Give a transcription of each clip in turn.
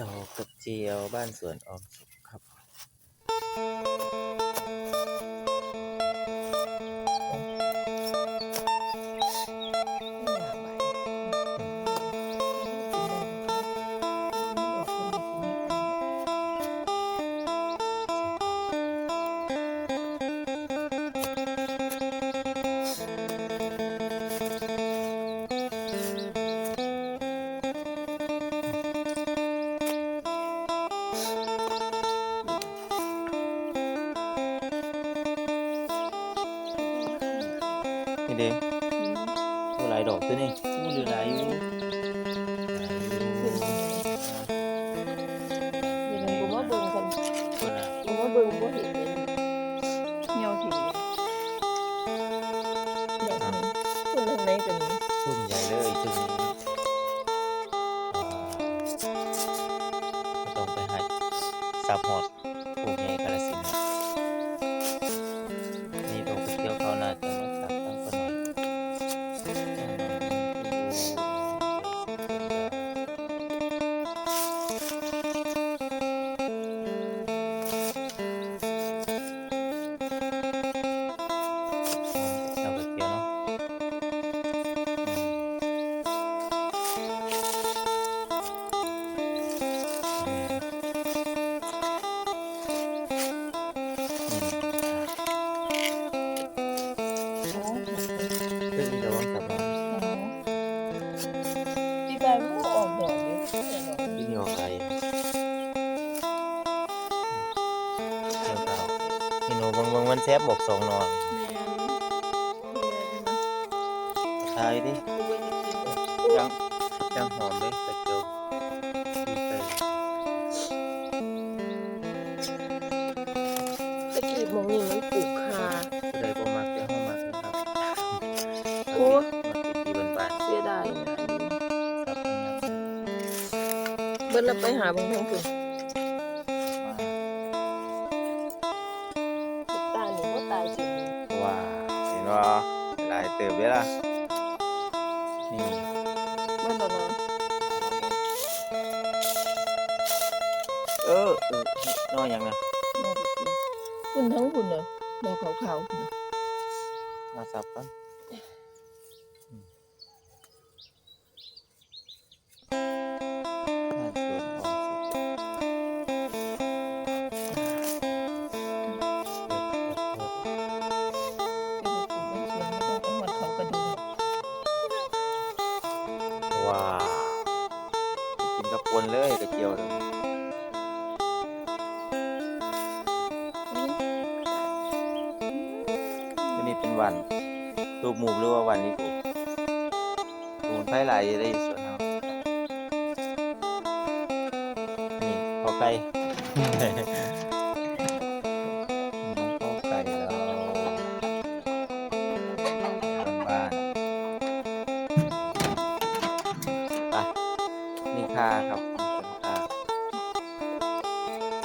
ดอกกับเจียวบ้านสวนออมสุขครับ นี่เด้ตัวหลายดอกตัวนี้มันเหลือหลายอยู่หลายอยู่เดี๋ยวผมว่าเบิ่งกันคนน่ะผมว่าเบิ่งบ่เห็นเลยเหี่ยวถิ่นเดี๋ยวนี้คนทางไหนกันนี่ชุ่มใหญ่เลยช่วงนี้ว้าวไม่ต้องไปให้ซับหอด พี่โนบางบางวันแซบบอกสองนอนแม่นแม่นทายดิกูไปจะกินแบบยังยังหอมเลยกระเจียวดีใจตะกี้หมองนี่มันปลูกคาผู้ใดบ่มักจะห้องมักนะครับโอ้มักตีบานเสียดายนะอันนี้ๆครับ เบิ่นเราไปหาเบิ่งทางพุ่น เติบเลยล่ะนี่เบิ่นแล้วนะเออเออน้อยยังนะน่าจะกินพุ่นทั้งพุ่นน่ะดอกขาวๆพุ่นน่ะ มาสับกัน ว้าวกินกับปนเลยกระเจียวเลยอันนี้เป็นวันตูบหมูหรือว่าวันนี้ถูกสมุนไพรหลายได้ส่วนเอานี่พอไก่น้ ค่าครับค่า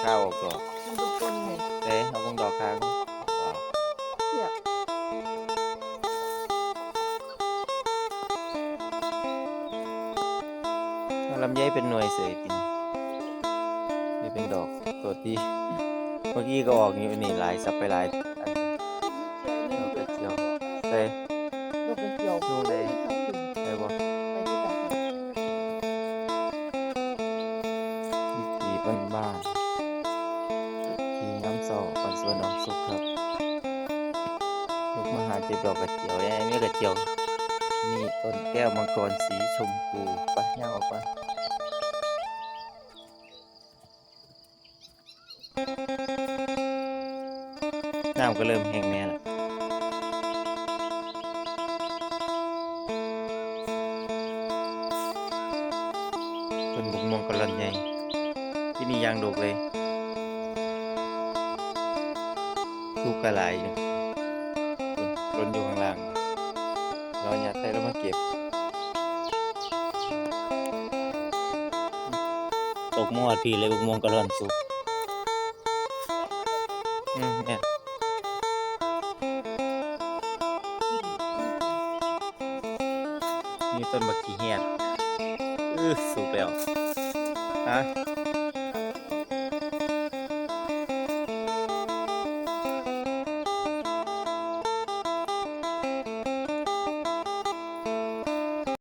ข้าวออกดอกมันเป็นต้นไงเด้เอาพวงดอกค่าลูกว้าวเทียบเอาลำไยเป็นหน่วยเสยจริงนี่เป็นดอกตัวที่เมื่อกี้ก็ออกอยู่นี่หลายสับไปหลาย สวนน้ำสุกครับลูกมหาเจ็บดอกกระเจียวแย่นี่กระเจียวนี่ต้นแก้วมังกรสีชมพูไปย่างออกมาน้ำก็เริ่มแห้งแน่ละเป็นบุกมงกะลันใหญ่ที่นี่ยางดกเลย ลูกกระไหลอยู่รนอยู่ข้างล่างเราอยากใส่แล้วมาเก็บ ตกมอดพี่เลยบุกมวงกระลันสุกอืมเนี่ยนี่ต้นบักขี้เหียน อื้อสุกแล้วฮะ